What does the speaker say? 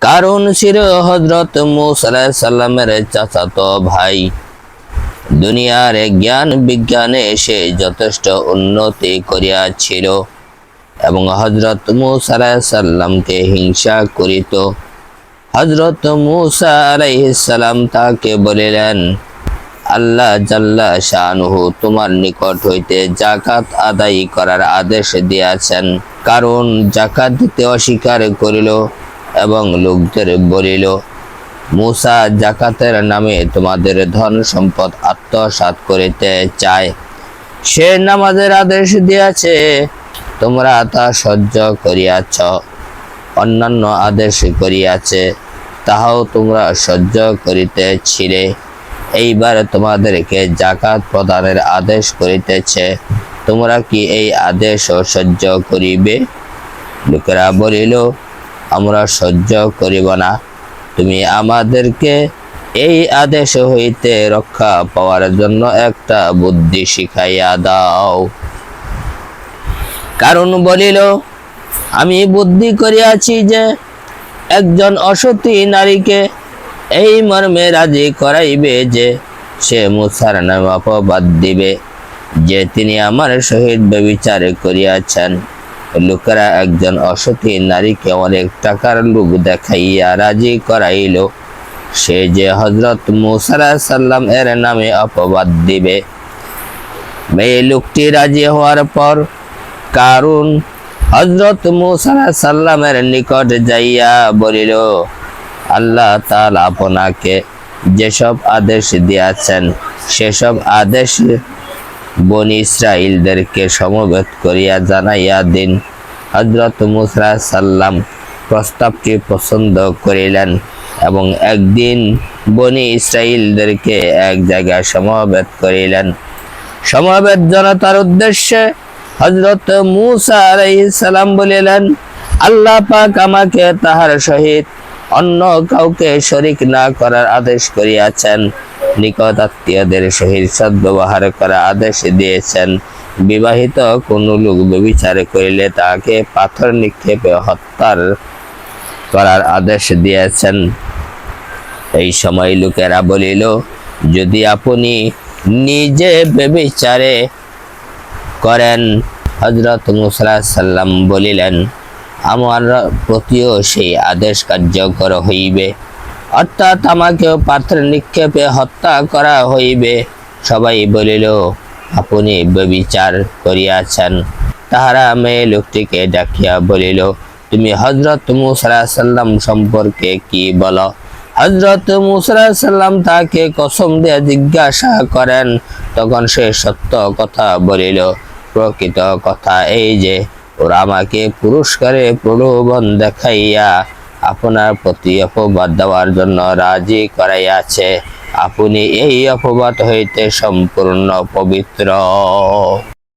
কারণ ছিল হজরত মুসাল্লামের চাচাতো ভাই। দুনিয়ার জ্ঞান বিজ্ঞানে সে যথেষ্ট উন্নতি করিয়াছিল এবং হজরত মুসাল্লামকে হিংসা করিত। হজরত মুসা আলাইহিসাল্লাম তাকে বলিলেন, আল্লাহ জাল্লা শাহনুহু তোমার নিকট হইতে জাকাত আদায় করার আদেশ দিয়াছেন। কারণ জাকাত দিতে অস্বীকার করিল। এবং লোকদের বলিল, মুসা জাকাতের নামে তোমাদের ধন সম্পদ আত্মসাৎ করিতে চায়। সে নামাজের আদেশ দিয়াছে, তোমরা তা সহ্য করিয়াছ। অন্যান্য আদেশ করিয়াছে, তাহাও তোমরা সহ্য করিতেছিলে এইবার তোমাদেরকে জাকাত প্রদানের আদেশ করিতেছে, তোমরা কি এই আদেশ সহ্য করিবে? লোকেরা বলিল আমরা সহ্য করিব না। তুমি আমাদেরকে এই আদেশ হইতে রক্ষা পাওয়ার জন্য একটা বুদ্ধি শিখাইয়া দাও। কারণ বলিল, আমি বুদ্ধি করিয়াছি যে একজন অসতী নারীকে এই মর্মে রাজি করাইবে যে সে মুসার নামে অপবাদ দিবে, যে তিনি আমার সহিত ব্যবিচার করিয়াছেন। লোকেরা একজন অসতী নারীকে অনেক টাকার লোক দেখাইয়া রাজি করাইল। সে যে হজরত মুসারা সাল্লাম এর নামে অপবাদ দিবে। মেয়ে লোকটি রাজি হওয়ার পর কারণ হজরত মুসারা সাল্লামের নিকট যাইয়া বলিল, আল্লাহ তাল আপনাকে যেসব আদেশ দিয়াছেন, সেসব আদেশ বনি ইসরাইলদেরকে সমবেত করিয়া জানাইয়া দিন। হজরত মুসরা সাল্লাম প্রস্তাবটি পছন্দ করিলেন এবং একদিন বনি ইসরাইলদেরকে এক জায়গায় সমবেত করিলেন। সমবেত জনতার উদ্দেশ্যে হজরত মুসা সালাম বলিলেন, আল্লাহ পাক আমাকে তাহার সহিত অন্য কাউকে শরিক না করার আদেশ করিয়াছেন। নিকট আত্মীয়দের সহিত সদ্ব্যবহার করার আদেশ দিয়েছেন। বিবাহিত কোন লোক ব্যবিচার করিলে তাকে পাথর নিক্ষেপে হত্যার করার আদেশ দিয়েছেন। এই সময় লোকেরা বলিল, যদি আপনি নিজে ব্যবিচারে করেন হজরত মুসলা সাল্লাম বলিলেন, আমার প্রতিও সেই আদেশ কার্যকর হইবে। অর্থাৎ আমাকেও পাত্র নিক্ষেপে হত্যা করা হইবে। সবাই বলিল, আপনি ব্যবিচার করিয়াছেন। তাহারা মেয়ে লোকটিকে ডাকিয়া বলিল, তুমি হজরত মুসরা সাল্লাম সম্পর্কে কি বলো? হজরত মুসরা সাল্লাম তাকে কসম দিয়ে জিজ্ঞাসা করেন। তখন সে সত্য কথা বলিল, প্রকৃত কথা এই যে, ওরা আমাকে পুরস্কারে প্রলোভন দেখাইয়া আপনার প্রতি অপবাদ দেওয়ার জন্য রাজি করাইয়াছে। আপনি এই অপবাদ হইতে সম্পূর্ণ পবিত্র।